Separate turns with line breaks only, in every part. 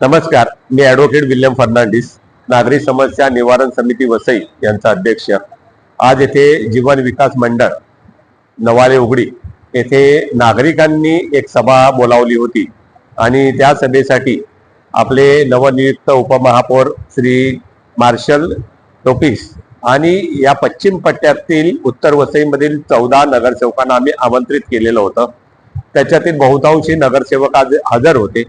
नमस्कार मी advocate William Fernandes नागरी समस्या निवारण समिती वसई यांचा अध्यक्ष. आज येथे जीवन विकास मंडळ नवाले उघडी येथे नागरिकांनी एक सभा बोलावली होती. आणि त्या सभेसाठी आपले नवनियुक्त उपमहापौर श्री मार्शल टोपिस आणि या पश्चिम पट्ट्यातील उत्तर वसईमधील चौदा नगरसेवकांना आम्ही आमंत्रित केलेलं होतं. त्याच्यातील बहुतांशी नगरसेवक आज हजर होते.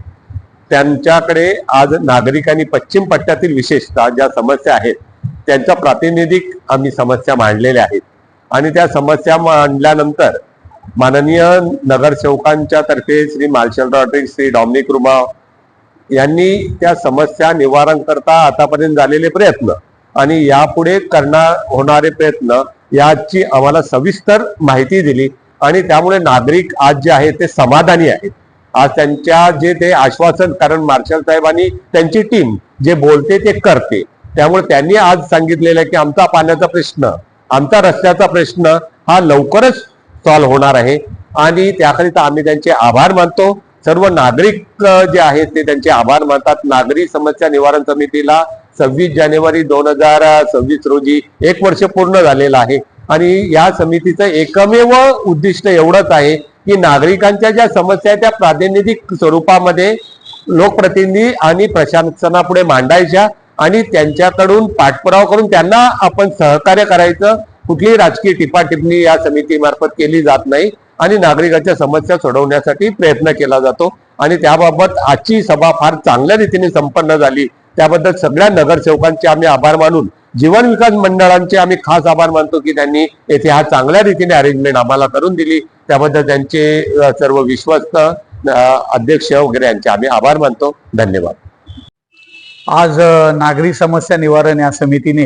त्यांच्याकडे आज नागरिकांनी पश्चिम पट्ट्यातील विशेषतः ज्या समस्या आहेत त्यांच्या प्रातिनिधिक आम्ही समस्या मांडलेल्या आहेत. आणि त्या समस्या मांडल्यानंतर माननीय नगरसेवकांच्या तर्फे Shri Marshal Rodrick Shri Dominic Rumao यांनी त्या समस्या निवारण करता आतापर्यंत झालेले प्रयत्न आणि यापुढे करणार होणारे प्रयत्न याची आम्हाला सविस्तर माहिती दिली आणि त्यामुळे नागरिक आज जे आहेत ते समाधानी आहेत. आज त्यांच्या जे ते आश्वासन कारण मार्शल साहेबांनी त्यांची टीम जे बोलते ते करते. त्यामुळे त्यांनी आज सांगितलेलं आहे की आमचा पाण्याचा प्रश्न आमचा रस्त्याचा प्रश्न हा लवकरच सॉल्व्ह होणार आहे. आणि त्याकरिता आम्ही त्यांचे आभार मानतो. सर्व नागरिक जे आहेत ते त्यांचे आभार मानतात. नागरी समस्या निवारण समितीला सव्वीस जानेवारी दोन हजार सव्वीस रोजी एक वर्ष पूर्ण झालेलं आहे. आणि या समितीचं एकमेव उद्दिष्ट एवढंच आहे की नागरिकांच्या ज्या समस्या त्या प्रातिनिधिक स्वरूपामध्ये लोकप्रतिनिधी आणि प्रशासनापुढे मांडायच्या आणि त्यांच्याकडून पाठपुरावा करून त्यांना आपण सहकार्य करायचं. कुठलीही राजकीय टिपाटिपणी या समितीमार्फत केली जात नाही आणि नागरिकांच्या समस्या सोडवण्यासाठी प्रयत्न केला जातो. आणि त्याबाबत आजची सभा फार चांगल्या रीतीने संपन्न झाली. त्याबद्दल सगळ्या नगरसेवकांचे आम्ही आभार मानून जीवन विकास मंडळांचे आम्ही खास आभार मानतो की त्यांनी येथे हा चांगल्या रीतीने अरेंजमेंट आम्हाला करून दिली. त्याबद्दल त्यांचे सर्व विश्वस्त अध्यक्ष वगैरे यांचे आम्ही आभार मानतो. धन्यवाद.
आज नागरी समस्या निवारण या समितीने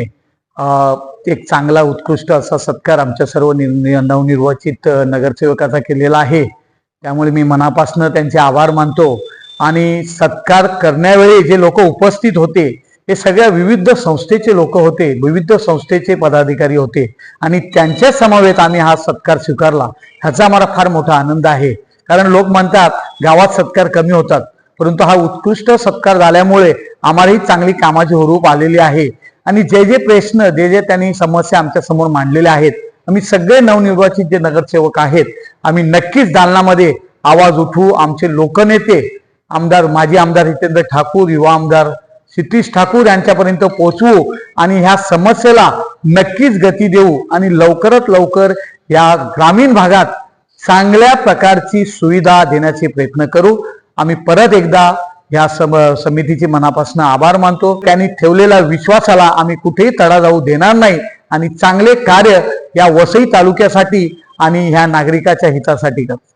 एक चांगला उत्कृष्ट असा सत्कार आमच्या सर्व नि- नवनिर्वाचित नगरसेवकाचा केलेला आहे. त्यामुळे मी मनापासून त्यांचे आभार मानतो. आणि सत्कार करण्यावेळी जे लोक उपस्थित होते हे सगळ्या विविध संस्थेचे लोक होते विविध संस्थेचे पदाधिकारी होते आणि त्यांच्या समवेत आम्ही हा सत्कार स्वीकारला. ह्याचा आम्हाला फार मोठा आनंद आहे. कारण लोक म्हणतात गावात सत्कार कमी होतात. परंतु हा उत्कृष्ट सत्कार झाल्यामुळे आम्हालाही चांगली कामाची हुरूप आलेली आहे. आणि जे जे प्रश्न जे जे त्यांनी समस्या आमच्यासमोर मांडलेल्या आहेत आम्ही सगळे नवनिर्वाचित जे नगरसेवक आहेत आम्ही नक्कीच दालनामध्ये आवाज उठवू. आमचे लोकनेते आमदार माजी आमदार हितेंद्र ठाकूर युवा आमदार क्षितिश ठाकूर यांच्यापर्यंत पोहोचवू आणि ह्या समस्येला नक्कीच गती देऊ आणि लवकरात लवकर या ग्रामीण भागात चांगल्या प्रकारची सुविधा देण्याचे प्रयत्न करू. आम्ही परत एकदा या सम समितीचे मनापासून आभार मानतो. त्यांनी ठेवलेल्या विश्वासाला आम्ही कुठेही तडा जाऊ देणार नाही आणि चांगले कार्य या वसई तालुक्यासाठी आणि ह्या नागरिकाच्या हितासाठी करतो.